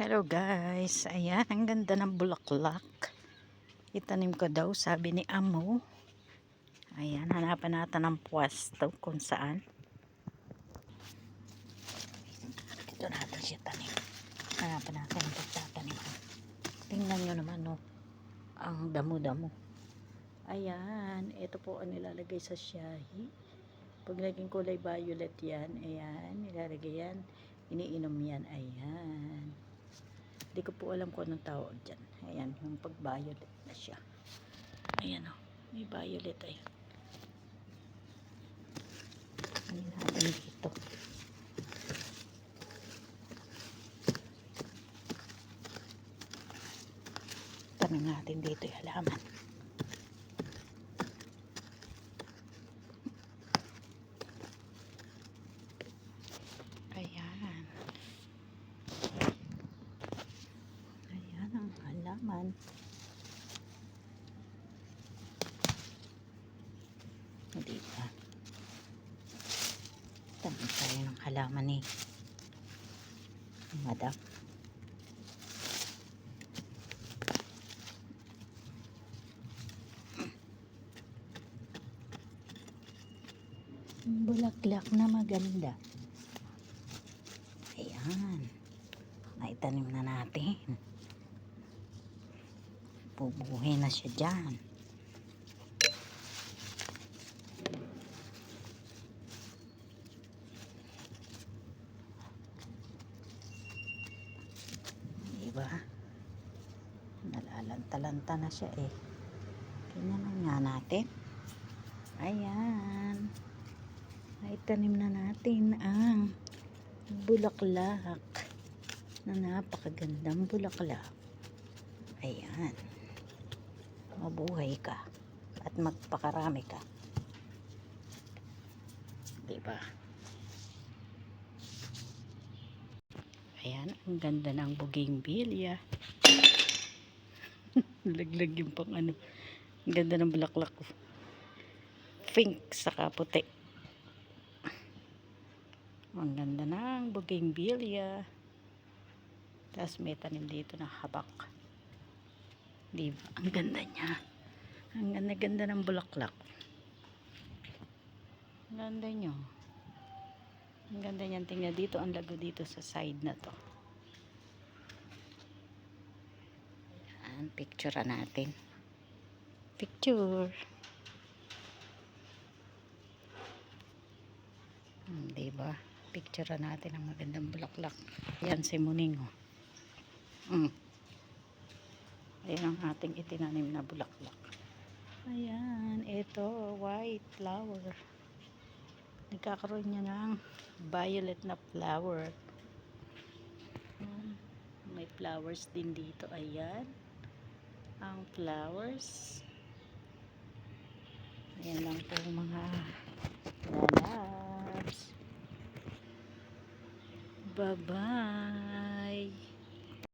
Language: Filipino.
Hello guys, ayan, ang ganda ng bulaklak. Itanim ko daw, sabi ni Amo. Ayan, hanapan natin ng pwesto kung saan. Ito natin siya tanim. Hanapan natin ang pagtatanim. Tingnan nyo naman, no, ang damo-damo. Ayan, ito po ang nilalagay sa shahi. Pag naging kulay violet yan, ayan, nilalagay yan. Iniinom yan, ayan. Hindi ko po alam kung anong tawag dyan. Ayan, yung pag-violet na siya. Ayan o, may violet ay. Ayan natin dito. Tanong natin dito yung halaman. Ayan. Ayan ang halaman. Hindi ba? Tanong tayo ng halaman ni Madam. Bulaklak na maganda. Ayan. Naitanim na natin. Bubuhay na siya dyan. Diba? Nalalanta-lanta na siya eh. Tingnan lang nga natin. Ayan. Naitanim na natin ang bulaklak na napakagandang bulaklak. Ayan. Mabuhay ka at magpakarami ka. Diba? Ayan, ang ganda ng bougainvillea. Laglag yung pang ano. Ang ganda ng bulaklak. Pink saka puti. Ang ganda ng bougainvillea. Tapos may tanim dito na habak. Di ba? Ang ganda niya. Ang ganda-ganda ng bulaklak. Ang ganda niyo. Ang ganda niyan. Tingnan dito. Ang lago dito sa side na to. Ayan. Picture natin. Picture. Hmm, diba? Picture natin ang magandang bulaklak. Yan si Muning. Oh. Mm. Ayan ang ating itinanim na bulaklak. Ayan, ito, white flower. Nagkakaroon niya ng violet na flower. Ayan. May flowers din dito. Ayan. Ang flowers. Ayan lang po mga lalabs. Bye-bye.